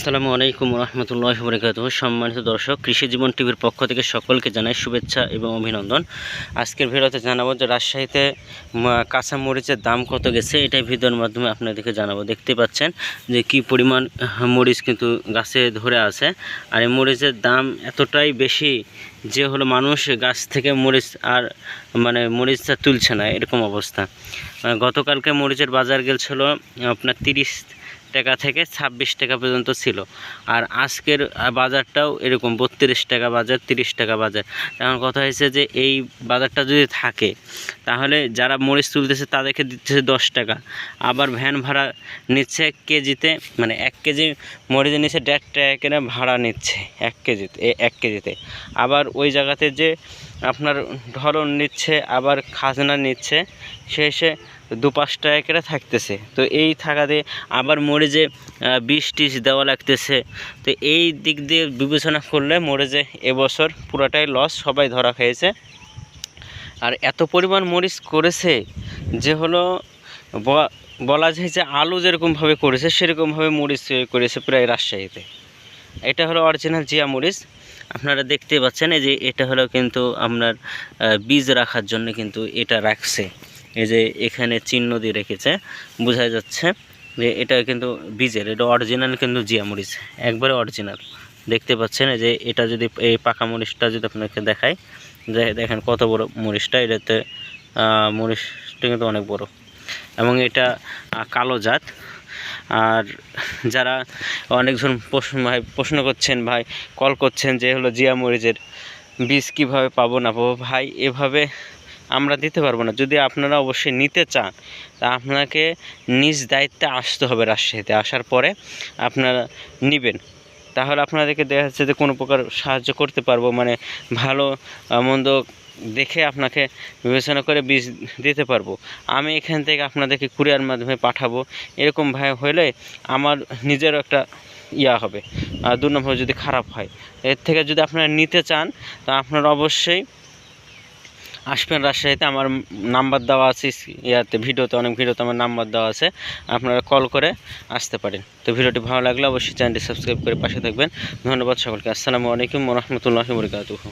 আসসালামু আলাইকুম রহমতুল্লাহ বরকাত সম্মানিত দর্শক, কৃষি জীবন টিভির পক্ষ থেকে সকলকে জানাই শুভেচ্ছা এবং অভিনন্দন। আজকের ভিডিওতে জানাব যে রাজশাহীতে কাঁচা মরিচের দাম কত গেছে, এটাই ভিডিওর মাধ্যমে আপনাদেরকে জানাব। দেখতে পাচ্ছেন যে কি পরিমাণ মরিচ কিন্তু গাছে ধরে আছে। আর এই মরিচের দাম এতটাই বেশি যে হলো মানুষ গাছ থেকে মরিচ আর মানে মরিচটা তুলছে না, এরকম অবস্থা। গতকালকে মরিচের বাজার গেছিল আপনার তিরিশ টাকা থেকে ছাব্বিশ টাকা পর্যন্ত ছিল। আর আজকের বাজারটাও এরকম, বত্রিশ টাকা বাজার, তিরিশ টাকা বাজার। এখন কথা হয়েছে যে এই বাজারটা যদি থাকে, তাহলে যারা মরিচ তুলতেছে তাদেরকে দিচ্ছে দশ টাকা। আবার ভ্যান ভাড়া নিচ্ছে এক কেজিতে মানে এক কেজি মরিচ নিচ্ছে দেড় টাকা করে ভাড়া নিচ্ছে এক কেজিতে এক কেজিতে। আবার ওই জায়গাতে যে আপনার ধরন নিচ্ছে, আবার খাজনা নিচ্ছে এসে দু পাঁচ টাকা থাকতেছে। তো এই থাকাতে আবার মরিচে বিষ টিস দেওয়া লাগতেছে, তো এই দিক দিয়ে বিবেচনা করলে মরিচে এবছর পুরাটাই লস সবাই ধরা খেয়েছে আর এত পরিমাণ মরিচ করেছে যে হলো বলা যায় যে আলু যেরকমভাবে করেছে, সেরকমভাবে মরিচ করেছে প্রায় রাজশাহীতে। এটা হলো অরিজিনাল জিয়া মরিচ। আপনারা দেখতে পাচ্ছেন, এই যে এটা হলো কিন্তু আপনার বীজ রাখার জন্য কিন্তু এটা রাখছে। এই যে এখানে চিহ্ন দিয়ে রেখেছে, বোঝা যাচ্ছে যে এটা কিন্তু বীজের, এটা অরিজিনাল কিন্তু জিয়া মরিচ। একবারে অরিজিনাল দেখতে পাচ্ছেন যে এটা যদি এই পাকা মরিচটা যদি আপনাকে দেখাই, যে- দেখেন কত বড় মরিচটা, এটাতে মরিচটা কিন্তু অনেক বড়। এবং এটা কালো জাত। আর যারা অনেকজন প্রশ্ন, ভাই, প্রশ্ন করছেন, ভাই, কল করছেন যে হলো জিয়া মরিচের বীজ কীভাবে পাবো না পাবো, ভাই, এভাবে আমরা দিতে পারব না। যদি আপনারা অবশ্যই নিতে চান, তা আপনাকে নিজ দায়িত্বে আসতে হবে রাজশাহীতে। আসার পরে আপনারা নেবেন। তাহলে আপনাদেরকে দেখা যাচ্ছে যে কোনো প্রকার সাহায্য করতে পারব। মানে ভালো মন্দ দেখে আপনাকে বিবেচনা করে বীজ দিতে পারব। আমি এখান থেকে আপনাদেরকে কুরিয়ার মাধ্যমে পাঠাবো। এরকম ভাই হলে আমার নিজেরও একটা ইয়া হবে। আর দু নম্বর যদি খারাপ হয়, এর থেকে যদি আপনারা নিতে চান, তা আপনারা অবশ্যই আসবেন রাজশাহীতে। আমার নাম্বার দেওয়া আছে ইয়াতে, ভিডিওতে, অনেক ভিডিওতে আমার নাম্বার দেওয়া আছে। আপনারা কল করে আসতে পারেন। তো ভিডিওটি ভালো লাগলে অবশ্যই চ্যানেলটি সাবস্ক্রাইব করে পাশে থাকবেন। ধন্যবাদ সকলকে। আসসালামু আলাইকুম রহমতুল্লাহি বরকাতুহু।